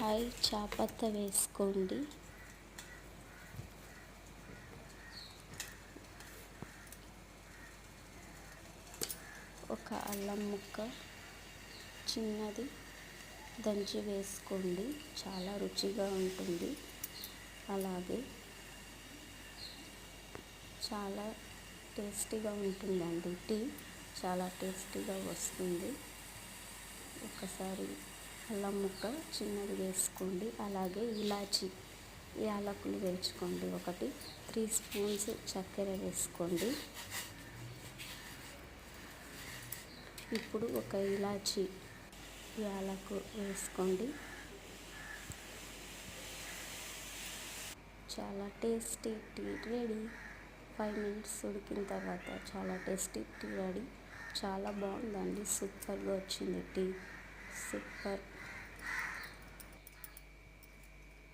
Hi చాపత్త వేసుకోండి. ఒక అల్లం ముక్క చిన్నది దంచి వేసుకోండి. చాలా రుచిగా ఉంటుంది. అలాగే చాలా టేస్టీగా ఉంటుందండి టీ. చాలా టేస్టీగా వస్తుంది. ఒకసారి అల్లం ముక్క చిన్నది వేసుకోండి. అలాగే ఇలాచి యాలకులు వేసుకోండి. ఒకటి త్రీ స్పూన్స్ చక్కెర వేసుకోండి. ఇప్పుడు ఒక ఇలాచి యాలకు వేసుకోండి. చాలా tasty tea ready. Five minutes ఉడికిన తర్వాత చాలా టేస్టీ టీ రెడీ. చాలా బాగుందండి. సూపర్గా వచ్చింది టీ. సూపర్.